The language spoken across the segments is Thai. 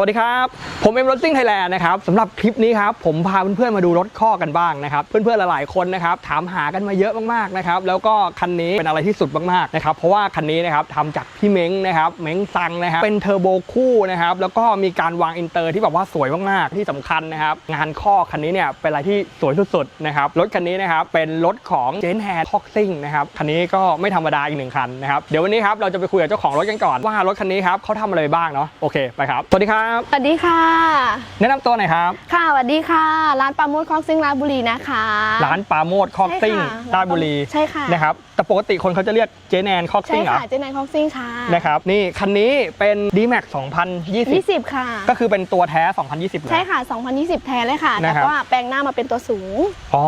สวัสดีครับ ผมเอ็มรถซิ่งไทยแลนด์นะครับสำหรับคลิปนี้ครับผมพาเพื่อนๆมาดูรถข้อกันบ้างนะครับ เพื่อนๆหลายๆคนนะครับถามหากันมาเยอะมากๆนะครับแล้วก็คันนี้เป็นอะไรที่สุดมากๆนะครับเพราะว่าคันนี้นะครับทำจากพี่เม้งนะครับเม้งซังนะครับเป็นเทอร์โบคู่นะครับแล้วก็มีการวางอินเตอร์ที่แบบว่าสวยมากๆที่สำคัญนะครับงานข้อคันนี้เนี่ยเป็นอะไรที่สวยสุดๆนะครับรถคันนี้นะครับเป็นรถของเจนแฮร์ท็อกซิ่งนะครับคันนี้ก็ไม่ธรรมดาอีกหนึ่งคันนะครับเดี๋ยววันนี้ครับเราจะไปคุยกับเจ้าของรถกันก่อนว่ารถคันนี้ครับเขาทำอะไรบ้างเนาะโอเคไปครับสวัสดีครับสวัสดีค่ะ แนะนำตัวหน่อยครับ ค่ะสวัสดีค่ะ ร้านปลาโมดคอกซิ่งราชบุรีนะคะ ร้านปาโมดคอกซิ่งใช่ค่ะราชบุรีใช่ค่ะ นะครับแต่ปกติคนเขาจะเรียกเจแนนคอกใช่ซิ่งเหรอค่ะเจนไนคอกซิ่งค่ะนะครับนี่คันนี้เป็น d m a x 2020 20 ค่ะ ก็คือเป็นตัวแท้ 2020เลย ใช่ค่ะ 2020 แทนเลยค่ะ นะครัแต่บว่าแปลงหน้ามาเป็นตัวสูงอ๋อ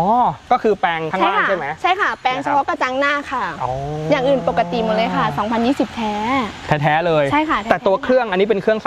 ก็คือแปลงข้างล่างค่ะใช่ไหม ใช่ค่ะ แปลงนะครับ เฉพาะกระจังหน้าค่ะอ๋อออย่างอื่นปกติหมดเลยค่ะ 2020 แท้ แท้ๆเลย ใช่ค่ะแต่ตัวเครื่องอันนี้เป็นเครื่อง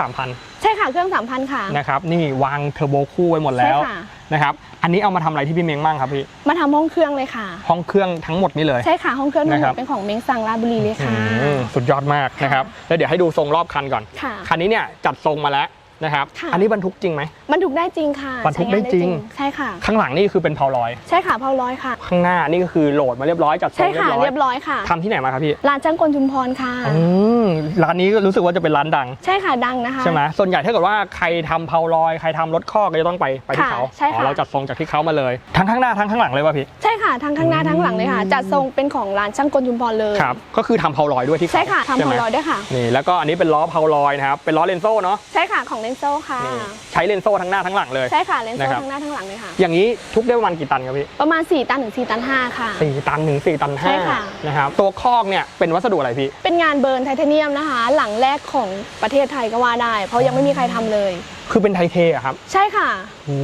ใช่ค่ะเครื่อง3,000ค่ะ3,000นะครับนี่วางเทอร์โบคู่ไว้หมดแล้วใช่ค่ะ นะครับอันนี้เอามาทำอะไรที่พี่เม้งบ้างครับพี่มาทำห้องเครื่องเลยค่ะ ห้องเครื่องทั้งหมดนี่เลย ใช่ค่ะห้องเครื่องทั้งหมนะครัดบเป็นของเม้งซังราชบุรีเลยค่ะ อืมสุดยอดมากนะครับแล้วเดี๋ยวให้ดูทรงรอบคันก่อน ค่ะ คันนี้เนี่ยจัดทรงมาแล้ว นะครับค่ะ อันนี้บรรทุกจริงไหม บรรทุกได้จริงค่ะบรรทุกได้จริง ใช้านใช่ค่ะ ข้างหลังนี่คือเป็นเพาลอย ใช่ค่ะเพาร้อยค่ะ ข้างหน้านี่ก็คือโหลดมาเรียบร้อยจัดทรใช่งเรียค่ะบร้อยเรียบร้อยค่ะทำที่ไหนมาครับพี่ร้านจ้างกลชุมพรค่ะ อืมร้านนี้ก็รู้สึกว่าจะเป็นร้านดัง ใช่ค่ะดังนะคะ ใช่ไหมส่วนใหญ่ถ้าเกิดว่าใครทำเพาลอย ใครทำรถข้อกก็จะต้องไปไปที่ค่ะเขาใช่ค่ะ อ๋อเราจัดทรงจากที่เขามาเลย ทั้งข้างหน้าทั้งข้างหลังเลยป่ะพี่ ใช่ค่ะทั้งข้างหน้าทั้งหลังเลยค่ะ จัดทรงเป็นของร้านช่างกลชุมพรเลยครับ ก็คือทำเพาลอยด้วยที่เขาใช่ค่ะทำใช่พไหมอลอยด้วยค่ะ นี่แล้วก็อันนี้เป็นล้อเพาลอยนะครับ เป็นล้อเลนโซ่เนาะ ใช่ค่ะของเลนโซค่ะ นี่ใช้เลนโซ่ทั้งหน้าทั้งหลังเลย ใช่ค่ะเลนโซนะครับ ทั้งหน้าทั้งหลังเลยค่ะ อย่างนี้ทุกได้ประมาณกี่ตันครับพี่ประมาณ 4 ตันถึง4ตัน5ค่ะ สี่ตันถึงสี่ตันใช่ห้าค่ะ นะครับตัวคอกเนี่ยเป็นวัสดุอะไรพี่ เป็นงานเบิร์นไทเทเนียมนะคะ หลังแรกของประเทศไทยก็ว่าได้ เพราะยังไม่มีใครทำเลย คือเป็นไทเทอะครับใช่ค่ะ โอ้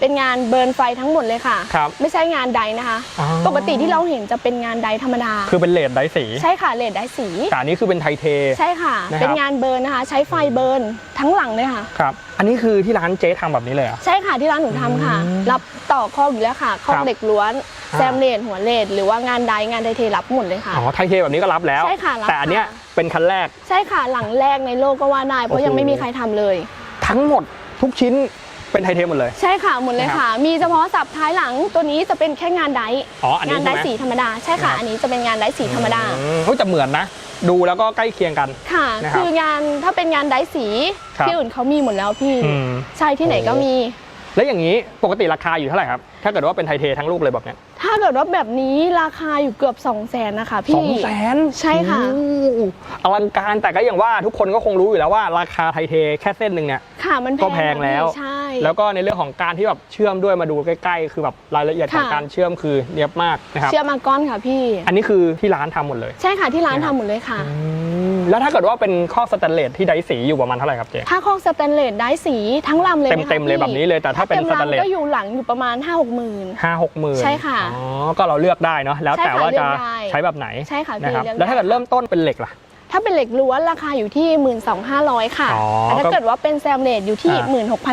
เป็นงานเบิร์นไฟทั้งหมดเลยค่ะ ครับไม่ใช่งานใดนะคะ อ๋อ ปกติที่เราเห็นจะเป็นงานใดธรรมดา คือเป็นเลดไดสีใช่ค่ะเลดได้สี แต่อันนี้คือเป็นไทเท ใช่ค่ะ นะครับ เป็นงานเบิร์นนะคะ ใช้ไฟเบิร์นทั้งหลังเลยค่ะ ครับ อันนี้คือที่ร้านเจ๊ทำแบบนี้เลยเหรอะ ใช่ค่ะที่ร้านหนูทำค่ะ อืมรับต่อข้อกอยู่แล้วค่ะข้อครับเหล็กล้วนอ่า แซมเลดหัวเลดหรือว่างานใดงานไดเทรับหมดเลยค่ะ อ๋อ ไทเทแบบนี้ก็รับแล้ว ใช่ค่ะรับแต่อันเนี้ยค่ะ เป็นคันแรก ใช่ค่ะหลังแรกในโลกก็ว่าได้เพโอ้ราะโห ยังไม่มีใครทำเลย ทั้งหมดทุกชิ้นเป็นไทเทหมดเลย ใช่ค่ะหมดเลยนะครับค่ะ มีเฉพาะสับท้ายหลังตัวนี้จะเป็นแค่งานไดอ๋ออันนี้งานไดใช่ไหมสีธรรมดาใช่ค่ะ นะครับ อันนี้จะเป็นงานไดสีธรรมดา อืมเฮ้ยแต่เหมือนนะ ดูแล้วก็ใกล้เคียงกัน ค่ะ นะครับคืองานถ้าเป็นงานไดสีครับที่อื่นเขามีหมดแล้วพี่ อืมใช่ที่ไหนก็มี แล้วอย่างนี้ปกติราคาอยู่เท่าไหร่ครับ ถ้าเกิดว่าเป็นไทเททั้งลูกเลยแบบเนี้ยถ้าเกิดว่าแบบนี้ราคาอยู่เกือบ 2 0 0 0 0นนะคะสพี่องแสนใช่ค่ะอลังการแต่ก็อย่างว่าทุกคนก็คงรู้อยู่แล้วว่าราคาไทเทแค่เส้นหนึ่งเนี่ยค่ะมันก็แพงนะแล้วพี่ใช่แล้วก็ในเรื่องของการที่แบบเชื่อมด้วยมาดูใกล้ๆ คือแบบรายละเอียดของค่ะการเชื่อมคือเนียบมากนะครับเชื่อมาก้อนค่ะพี่ อันนี้คือที่ร้านทำหมดเลย ใช่ค่ะที่ร้านนะครับทำหมดเลยค่ะอืม แล้วถ้าเกิดว่าเป็นข้อสแตนเลสที่ไดสีอยู่ประมาณเท่าไหร่ครับเจ๊ถ้าคอกสแตนเลสได้สีทั้งลำเลยไหคะเต็มๆเลยพี่แบบนี้เลยแต่ถ้าเป็นต็มสแตนเลสลำก็อยู่หลังอยู่ประมาณ 5 6หมื่น ห้าหกหมื่นใช่ค่ะอ๋อก็เราเลือกได้เนาะแล้วใช่แต่ค่ะว่าจะเลือกได้ ใช้แบบไหนใช่ค่ะพี่นะครับเลือกได้แล้วถ้าเกิดเริ่มต้นเป็นเหล็กล่ะ ถ้าเป็นเหล็กล้วนราคาอยู่ที่ 12,500 ค่ะอ๋อแต่ถ้าก็เกิดว่าเป็นแซมเลสอยู่ที่ อ่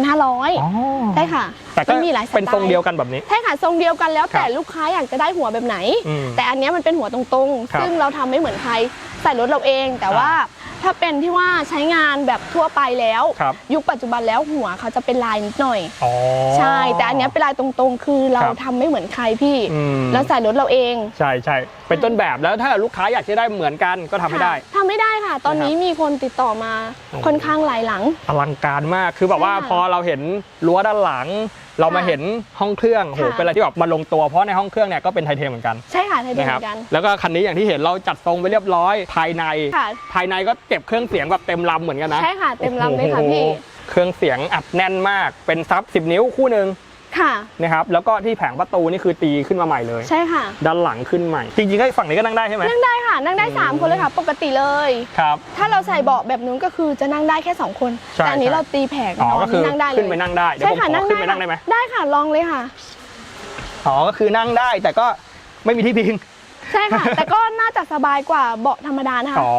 า16,500 ใช่ค่ะแต่ก็มันมีหลายสไตล์ เป็นทรงเดียวกันแบบนี้ ใช่ค่ะ ทรงเดียวกันแล้วแต่ครับลูกค้าอยากจะได้หัวแบบไหน อืมแต่อันเนี้ยมันเป็นหัวตรงครับๆซึ่งเราทำไม่เหมือนใคร ใส่รถเราเอง แต่ว่าถ้าเป็นที่ว่าใช้งานแบบทั่วไปแล้ว ครับยุคปัจจุบันแล้วหัวเขาจะเป็นลายนิดหน่อย อ๋อ ใช่ แต่อันเนี้ยเป็นลายตรงๆ คือเราครับทำไม่เหมือนใครพี่อืมแล้วใส่รถเราเองใช่ใช่เป็นต้นแบบแล้วถ้าลูกค้าอยากจะได้เหมือนกันก็ทำให้ได้ ค่ะทำไม่ได้ค่ะ ตอนนี้มีคนติดต่อมาโอ้โห ค่อนข้างหลายหลัง อลังการมากคือแบบว่าใช่ค่ะพอเราเห็นรั้วด้านหลัง เรามาค่ะเห็นห้องเครื่องโหค่ะเป็นอะไรที่แบบมาลงตัวเพราะในห้องเครื่องเนี่ยก็เป็นไทเทเหมือนกันใช่ค่ะไทยเดียนะเหครัมือนกันแล้วก็คันนี้อย่างที่เห็นเราจัดทรงไปเรียบร้อยภายในค่ะภายในก็เก็บเครื่องเสียงแบบเต็มลำเหมือนกันนะใช่ค่ะเต็มลำเลยค่ะโอ้โหพี่เครื่องเสียงอัดแน่นมากเป็นซับ 10 นิ้วคู่หนึ่ง ค่ะนะครับแล้วก็ที่แผงประตูนี่คือตีขึ้นมาใหม่เลย ใช่ค่ะ ด้านหลังขึ้นใหม่ จริงๆก็ฝั่งนี้ก็นั่งได้ใช่ไหมนั่งได้ค่ะนั่งได้อืม3คนเลยค่ะ ปกติเลยครับถ้าเราใส่เบาะแบบนู้นก็คือจะนั่งได้แค่ 2 คนใช่แต่อันนี้ใช่ เราตีแผงอ๋อนอนก็คือนั่งได้เลยขึ้นไปนั่งได้เดี๋ยวใช่ผมค่ะขอนั่งขึ้นได้ไปนั่งได้ไหมได้ค่ะลองเลยค่ะ อ๋อก็คือนั่งได้แต่ก็ไม่มีที่พิง ใช่ค่ะ แต่ก็น่าจะสบายกว่าเบาะธรรมดานะคะอ๋อ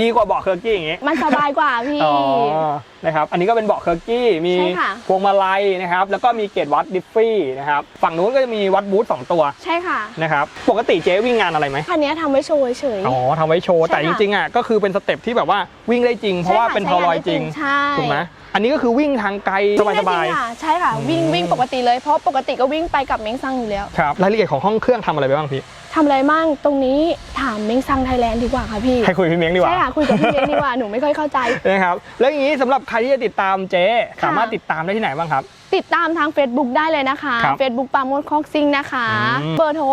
ดีกว่าเบาะเคอร์กี้อย่างงี้มันสบายกว่าพี่ อ๋อนะครับอันนี้ก็เป็นเบาะเคอร์กี้มีใช่ค่ะ พวงมาลัยนะครับ แล้วก็มีเกจวัดดิฟฟี่นะครับฝั่งนู้นก็จะมีวัดบูธสองตัวใช่ค่ะนะครับปกติเจ๊วิ่งงานอะไรไหมคันนี้ทำไว้โชว์เฉยๆอ๋อทำไว้โชว์ใช่แต่จค่ะ ริงๆอะก็คือเป็นสเต็ปที่แบบว่าวิ่งได้จริงเพราะว่าเป็นพาวลอยจริงใช่ถูกไหมอันนี้ก็คือวิ่งทางไกลสวิ่งได้บายจริงค่ะใช่ค่ะ วิ่งวิ่งปกติเลยเพราะปกติก็วิ่งไปกับเม้งซังอยู่แล้วๆครับรายละเอียดของห้องเครื่องทำอะไรไปบ้างพี่ ทำอะไรมั่งตรงนี้ถามเม้งซังไทยแลนด์ดีกว่าค่ะพี่ให้คุยกับพี่เม้งดีกว่าใช่ค่ะคุยกับพี่เม้งดีกว่าหนูไม่ค่อยเข้าใจนะครับแล้วอย่างนี้สำหรับใครที่จะติดตามเจ๊สามารถติดตามได้ที่ไหนบ้างครับ ติดตามทาง Facebook ได้เลยนะคะ ครับ Facebook ปราโมดคอกซิงนะคะ อืม เบอร์โทร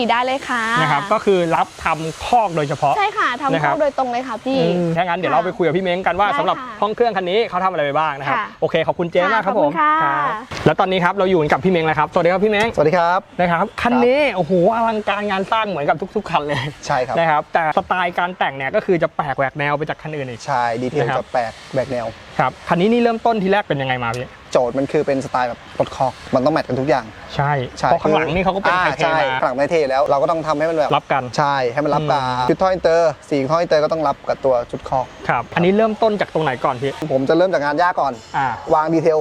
0986408024 ได้เลยค่ะนะครับก็คือรับทำคอกโดยเฉพาะ ใช่ค่ะทำนะครัเข้าบ โดยตรงเลยค่ะพี่อืมถ้างั้นเดี๋ยวเราไปคุยกับพี่เม้งกันว่าได้สำหรับค่ะห้องเครื่องคันนี้เขาทำอะไรไปบ้างนะครับค่ะ โอเคขอบคุณเจ๊มากครับค่ะผขอบมคุณค่ะครับแล้วตอนนี้ครับเราอยู่กับพี่เม้งแล้วครับสวัสดีครับพี่เม้งสวัสดีครับ นะครับคันนี้โอ้โหอลังการงานสร้างเหมือนกับทุก ๆ คันเลยใช่ครับ นะครับแต่สไตล์การแต่งเนี่ยก็คือจะแปลกแหวกแนวไปจากคันอื่นอีก ใช่ ดีเทลนะครับ จะแปลกแบกแนวครับ คันนี้นี่เริ่มต้นทีแรกเป็นยังไงมาพี่ โจทย์มันคือเป็นสไตล์แบบรถคอก มันต้องแมทกันทุกอย่าง ใช่ใช่เพราะข้างหลังนี่เขาก็เป็นอ่ไทยเทใช่มาข้างหลังไทยเทแล้วเราก็ต้องทำให้มันแบบรับกัน ใช่ ให้มันรับกับอืมชุดท่ออินเตอร์สีท่ออินเตอร์ก็ต้องรับกับตัวชุดคอก ครับ อันนี้เริ่มต้นจากตรงไหนก่อนพี่ ผมจะเริ่มจากงานยากก่อนอ่าวางดีเทล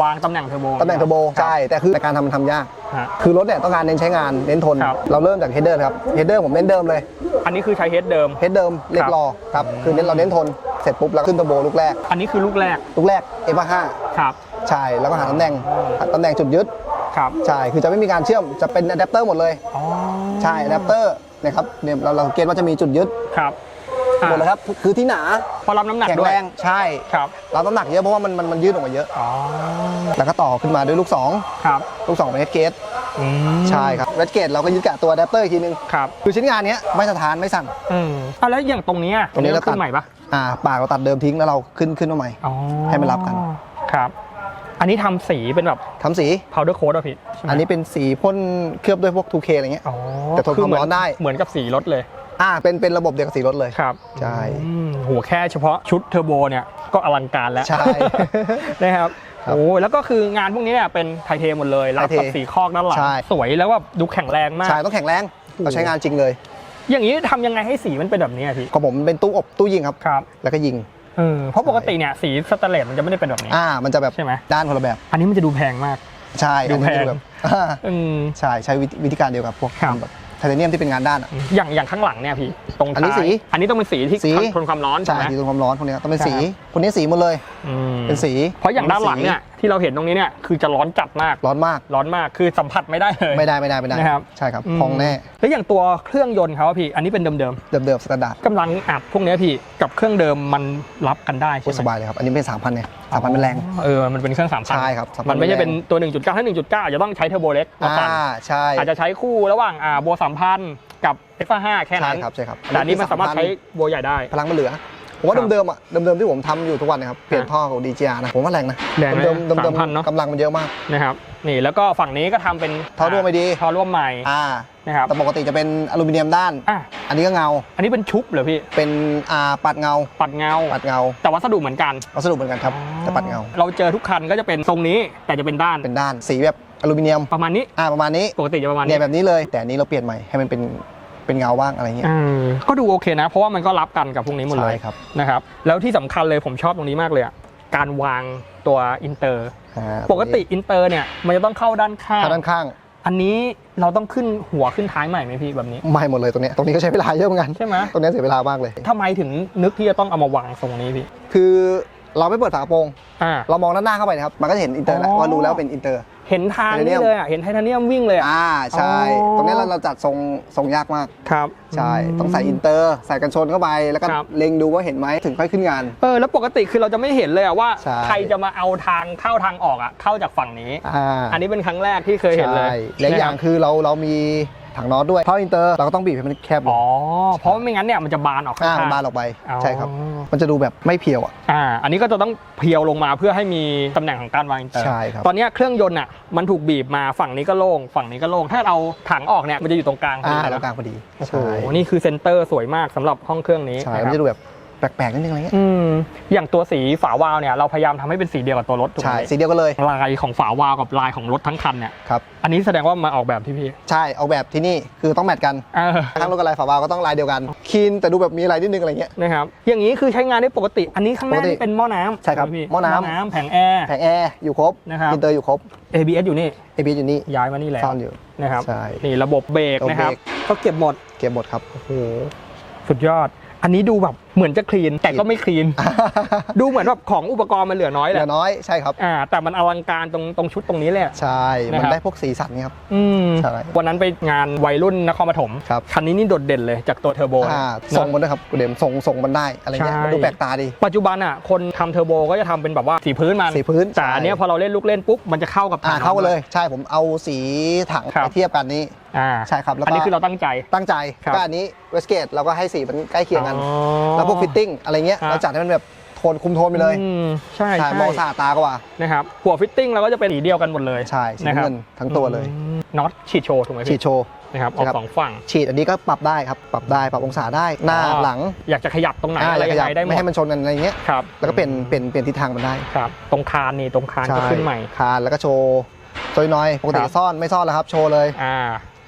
วางตำแหน่งเทอร์โบ ตำแหน่งเทอร์โบ ใช่ แต่คือในการทำมันทำยากฮะคือรถเนี่ยต้องการเน้นใช้งาน เน้นทนครับเราเริ่มจากเฮดเดอร์ครับ เฮดเดอร์ผมเน้นเดิมเลย อันนี้คือใช้เฮดเดิม เฮดเดิมเรียครับบรอครับ คือเน้นเราเน้นทน เสร็จปุ๊บเราขึ้นเทอร์โบลูกแรก อันนี้คือลูกแรก ลูกแรก F5 ครับ ใช่แล้วก็หาตำแหน่งหาตำแหน่งจุดยึดครับ ใช่คือจะไม่มีการเชื่อมจะเป็นอะแดปเตอร์หมดเลยอ๋อใช่อะแดปเตอร์นะครับเนี่ยเราเราสังเกตว่าจะมีจุดยึดครับหมดเลยครับคือที่หนาพอรับน้ำหนักแข็งด้วยแรงใช่ครับรับน้ำหนักเยอะเพราะว่ามันมันมันยืดออกมาเยอะอ๋อแล้วก็ต่อขึ้นมาด้วยลูกครับ2ลูก2เป็นเวสเกตอืมใช่ครับเวสเกตเราก็ยึดกับตัวอะแดปเตอร์อีกทีนึงครับคือชิ้นงานเนี้ยไม่สะท้านไม่สั่นอืมอะแล้วอย่างตรงเนี้ยตรงนี้เราขึ้ตัดนใหม่ปะอ่าปากเราตัดเดิมทิ้งแล้วเราขึ้นขึ้นมาใหม่ อ๋อให้มันรับกัน ครับ อันนี้ทำสีเป็นแบบ ทำสี powder coat อะพี่ใช่ไหมอันนี้เป็นสีพ่นเคลือบด้วยพวก 2K อะไรเงี้ย อ๋อแต่ทนความร้อนได้ เหมือนกับสีรถเลยอ่าเป็นเป็นระบบเดียวกับสีรถเลย ครับใช่ อืมโหแค่เฉพาะชุดเทอร์โบเนี่ยก็อลังการแล้วใช่ นะครับครับโอ้แล้วก็คืองานพวกนี้เนี่ยเป็นไทเทหมดเลยรับไทเทกับสีคอกด้านหลังใช่ สวยแล้วแบบดูแข็งแรงมาก ใช่ต้องแข็งแรงเราใช้งานจริงเลย อย่างนี้ทำยังไงให้สีมันเป็นแบบนี้อะพี่ของผมเป็นตู้อบตู้ยิงครับครับ แล้วก็ยิงเออเพราะปกติเนี่ยสีสแตนเลสมันจะไม่ได้เป็นแบบนี้ อ่า มันจะแบบใช่ไหมด้านคนละแบบ อันนี้มันจะดูแพงมาก ใช่ดูอันนี้แพงจะแบบอ่าอืมใช่ใช้วิธีวิธีการเดียวกับพวกครับแบบไทเทเนียมที่เป็นงานด้านอะอย่างอย่างข้างหลังเนี่ยพี่ตรงอันนี้ท้ายสีอันนี้ต้องเป็นสีที่สีทนความร้อนใช่ใช่ไหมที่ตรงความร้อนพวกเนี้ยต้องเป็นสีครับคนนี้สีหมดเลยอืมเป็นสี เพราะอย่างด้านหลังเนี่ย ที่เราเห็นตรงนี้เนี่ยคือจะร้อนจัดมากร้อนมาก ร้อนมากคือสัมผัสไม่ได้เลย ไม่ได้ไม่ได้ไม่ได้นะครับใช่ครับมพองแน่แล้วอย่างตัวเครื่องยนต์เขาอะพี่ อันนี้เป็นเดิมเดิมๆสแตนดาร์ดๆกำลังอัดพวกเนี้ยพี่กับเครื่องเดิมมันรับกันได้โคใช่ตรไหมสบายเลยครับอันนี้เป็นสามพันเนี่ยสามพันเป็นแรงเออมันเป็นเครื่องสามพันใช่ครับ3,000มันไม่ใช่เป็นแรงเป็นตัว 1.9ถ้า1.9อาจจะต้องใช้เทอร์โบเล็กมาอ่าปั่นใช่อาจจะใช้คู่ระหว่างอ่าโบสามพันกับเอฟห้าแค่ใช่นั้นครับใช่ครับแต่อันนี้มันสามารถใช้โบใหญ่ได้พลังมันเหลือ ผมว่าครับเดิมๆอะเดิมๆที่ผมทำอยู่ทุกวันนะครับเปลี่ยนอะท่อของ DJR นะผมว่าแรงนะแรงนะเดิมๆเดิม3,000เนอะๆกำลังมันเยอะมากนะครับนี่แล้วก็ฝั่งนี้ก็ทำเป็นท่อร่วมไม่ดีท่อร่วมใหม่อ่านะครับแต่ปกติจะเป็นอลูมิเนียมด้านอะอันนี้ก็เงา อันนี้เป็นชุบเหรอพี่เป็นอ่าปัดเงา ปัดเงาปัดเงา แต่วัสดุเหมือนกันวัสดุเหมือนกันครับแต่ปัดเงา เราเจอทุกคันก็จะเป็นทรงนี้แต่จะเป็นด้านเป็นด้านสีแบบอลูมิเนียมประมาณนี้อ่าประมาณนี้ปกติจะประมาณเนี่นี้ยแบบนี้เลย แต่อันนี้เราเปลี่ยนใหม่ให้มันเป็น เป็นเงาบ้างอะไรเงี้ยเออก็ดูโอเคนะ เพราะว่ามันก็รับกันกับพวกนี้หมดเลยใช่ครับนะครับ แล้วที่สำคัญเลยผมชอบตรงนี้มากเลยอะการวางตัวอินเตอร์อ่าปกติอินเตอร์เนี่ยมันจะต้องเข้าด้านข้างเข้าด้านข้าง อันนี้เราต้องขึ้นหัวขึ้นท้ายใหม่ไหมพี่แบบนี้ ไม่หมดเลยตรงเนี้ยตรงนี้ก็ใช้เวลาเยอะเหมือนกันใช่ไหมตรงเนี้ยเสียเวลามากเลยทำไมถึงนึกที่จะต้องเอามาวางทรงนี้พี่ คือ เราไม่เปิดฝากระโปรง อ่า เรามองด้านหน้าเข้าไปนะครับ มันก็จะเห็นอินเตอร์แล้วอ๋อ ว่ารู้แล้วเป็นอินเตอร์ เห็นทางไทเทเนีนี่ยม เลยอะเห็นไทเทเนียมวิ่งเลยอะ อ่าใช่ อ๋อ ตรงนี้เราเราจัดทรงทรงยากมาก ครับ ใช่ ต้องใส่อินเตอร์ ใส่กันชนเข้าไป แล้วก็ครับ เล็งดูว่าเห็นไหมถึงค่อยขึ้นงาน เออแล้วปกติคือเราจะไม่เห็นเลยอะว่าใช่ ใครจะมาเอาทางเข้าทางออกอะเข้าจากฝั่งนี้ อ่าอันนี้เป็นครั้งแรกที่เคยเห็นเลยใช่และอีกอย่างคือเราเรามี ถังน็อตด้วยเพราะอินเตอร์เราก็ต้องบีบให้มันแคบลอ๋งอเพราะไม่งั้นเนี่ยมันจะบานออกข้าอ่างมันๆบานออกไปอ๋อใช่ครับ มันจะดูแบบไม่เพียวอะ อ่าอันนี้ก็จะต้องเพียวลงมาเพื่อให้มีตำแหน่งของการวางอินเตอร์ใช่ครับ ตอนเนี้ยเครื่องยนต์อะมันถูกบีบมาฝั่งนี้ก็โล่งฝั่งนี้ก็โล่งถ้าเราถังออกเนี่ยมันจะอยู่ตรงกลางพออ่าดีตรนะงกลางพอดีโอ้โหใช่นี่คือเซนเตอร์สวยมากสำหรับห้องเครื่องนี้ใช่นะคมันรับจะดูแบบแปลกๆนิดนึงอะไรเงี้ยอืมอย่างตัวสีฝาวาล์วเนี่ยเราพยายามทำให้เป็นสีเดียวกับตัวรถถูกไหใช่มสีเดียวกันเลยลายของฝาวาล์วกับลายของรถทั้งคันเนี่ยครับอันนี้แสดงว่ามาออกแบบที่พี่ใช่เอาแบบที่นี่คือต้องแมทกันเออทั้งรถกับลายฝาบาล์วก็ต้องลายเดียวกันคีนแต่ดูแบบมีอะไรนิดนึงอะไรเงี้ย นะครับอย่างนี้คือใช้งานได้ปกติ อันนี้ข้างหน้าปกตินี่เป็นหม้อน้ำใช่ครับไหพี่หม้อน้ำ แผงแอร์ แผงแอร์อยู่ครบนะครับ อินเตอร์อยู่ครบ ABS อยู่นี่ ABS อยู่นี่ย้ายมานี่แล้วซ่อนอยู่ นะครับใช่นี่ระบบเบรกระบบนะครับเบรก ก็เก็บหมด เก็บหมดครับ โอ้โหสุดยอด อันนี้ดูแบบ เหมือนจะคลีนแต่ก็ไม่คลีน ดูเหมือนแบบของอุปกรณ์มันเหลือน้อยเหแหลืละอน้อยใช่ครับอ่าแต่มันอลังการตรงตรงชุดตรงนี้แหละ ใช่นะมันครับ ได้พวกสีสันครับ อืมใช่ วันนั้นไปงานวัยรุ่นนครปฐมครับคันนี้นี่โดดเด่นเลยจากตัวเทอร์โบอ่าเนทรงอะมันด้วยครับกูเดมทรงทรงมันได้อะไรเงี้ยใช่มันดูแปลกตาดีปัจจุบันอะคนทำเทอร์โบก็จะทำเป็นแบบว่าสีพื้นมันสีพื้นแต่อันเนี้ยใช่พอเราเล่นลูกเล่นปุ๊บมันจะเข้ากับอ่าถัง เข้ากันเลยใช่ผมเอาสีถังครับ ไปเทียบกันนี้อ่าใช่ครับแล้วก็อันนี้คือเราตั้งใจ ตั้งใจครับ ก็อันนี้เวสเกตเราก็ให้สีมันใกล้เคียงกัน อ๋อ แล้วพวกฟิตติ้งอะไรเงี้ยครับเราจัดให้มันแบบโทนคุมโทนไปเลยอืมใช่ใช่ใช่มองสะอาดตากว่านะครับหัวฟิตติ้งเราก็จะเป็นสีเดียวกันหมดเลยใช่สีนะครัน้ำบเงินทั้งตัวเลยอืมน็อตฉีดโชว์ถูกไหมฉีพี่ดโชว์นะครับอใช่อกครับสองฝั่งฉีดอันนี้ก็ปรับได้ครับปรับได้ปรับองศาได้หน้าอ๋อหลัง อยากจะขยับตรงไหนอ่าอะไรขยังยับไงได้หมไม่ดให้มันชนกันอะไรเงี้ยครับแล้วก็เปลี่ยนเปลี่ยนเปลี่ยนทิศทางมันได้ครับตรงคานนี่ตรงคานก็ขึ้นใหม่คานแล้วก็โชว์ซอยน้อยปกติครับซ่อนไม่ซ่อนแล้วครับ โชว์เลยอ่า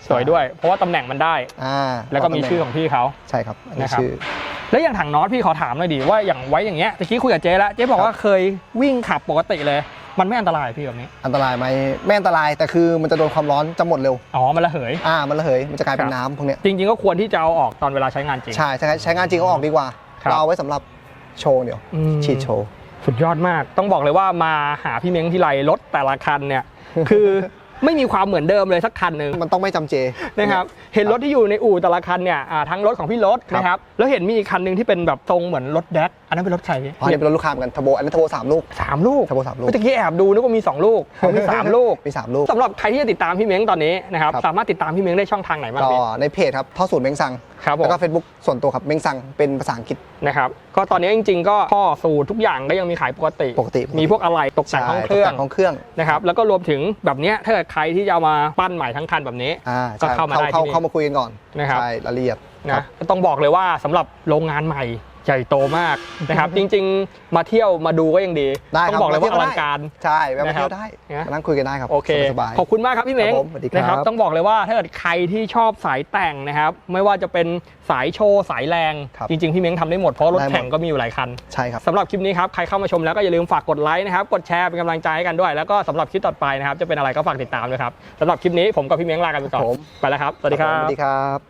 สวยด้วย เพราะว่าตำแหน่งมันได้อ่าแล้วก็มีชื่อของพี่เขาใช่ครับอันนี้นะครับชื่อ แล้วอย่างถังน็อตพี่ขอถามหน่อยดิว่าอย่างไว้อย่างเงี้ยตะกี้คุยกับเจ๊แล้วเจ๊บอกว่าเคยวิ่งขับปกติเลย มันไม่อันตรายพี่แบบนี้ อันตรายไหมไม่อันตรายแต่คือมันจะโดนความร้อนจะหมดเร็วอ๋อมันระเหยอ่ามันระเหยมันจะกลายเป็ครันบน้ำพวกเนี้ยจริงๆก็ควรที่จะเอาออกตอนเวลาใช้งานจริงใช่ใช้ใช้งานจริงก็ออกดีกว่าครับเราเอาไว้สำหรับโชว์เดียวอืม ฉีดโชว์ สุดยอดมาก ต้องบอกเลยว่ามาหาพี่เม้งที่ไรรถแต่ละคันเนี่ย คือ ไม่มีความเหมือนเดิมเลยสักคันหนึ่งมันต้องไม่จำเจ นะครับเห็นรถที่อยู่ในอู่แต่ละคันเนี่ยอ่าทั้งรถของพี่รถครับนะครับแล้วเห็นมีอีกคันหนึ่งที่เป็นแบบทรงเหมือนรถแดกอันนั้นเป็นรถใครพี่อ๋อเนี่ยเป็นรถลูกค้าเหมือนกันทโบอันนี้ทโบสามลูก สามลูกทโบสามลูก เมื่อกี้แอบดูนึกว่ามีสองลูกเขามีสามลูกมีสามลูก สำหรับใครที่จะติดตามพี่เม้งตอนนี้นะครับครับ สามารถติดตามพี่เม้งได้ช่องทางไหนบ้างก็พี่ในเพจครับท่อสูตรเม้งซัง ครับผมแล้วก็ Facebook ส่วนตัวครับเม้งซังเป็นภาษาอังกฤษ นะครับก็ตอนนี้จริง ๆ ก็ข้อสูตรทุกอย่างก็ยังมีขายปกติ ปกติมีพวกอะไรตกแต่งห้องเครื่องตกแต่งห้องเครื่องนะครับแล้วก็รวมถึงแบบเนี้ยถ้าเกิดใครที่จะเอามาปั้นใหม่ทั้งคันแบบนี้ อ่าก็ใช่เข้ามาได้เข้าที่นี่เข้ามาคุยกันก่อนนะครับ ใช่รายละเอียดคนะรับก็ต้องบอกเลยว่าสำหรับโรงงานใหม่ ใหญ่โตมากนะครับ จริง ๆ มาเที่ยวมาดูก็ยังดีได้ต้อครับงบอกเลยว่าอมาเที่ยวลังการใช่แวะมานะครับเที่ยวได้นะมานั่งคุยกันได้ครับโอเคสบายๆขอบคุณมากครับพี่เม้งครับผมสวัสดีครับนะครับต้องบอกเลยว่าถ้าเกิดใครที่ชอบสายแต่งนะครับ ไม่ว่าจะเป็นสายโชว์สายแรงครับจริง ๆ พี่เม้งทำได้หมดเพราะรถได้หมดแข่งก็มีอยู่หลายคันใช่ครับสำหรับคลิปนี้ครับใครเข้ามาชมแล้วก็อย่าลืมฝากกดไลค์นะครับกดแชร์เป็นกำลังใจให้กันด้วย แล้วก็สำหรับคลิปต่อไปนะครับจะเป็นอะไรก็ฝากติดตามด้วยครับสำหรับคลิปนี้ผมกับพี่เม้งลากันไปก่อนครับผมไปแล้วครับสวัสดีครัสบวัสดีครับ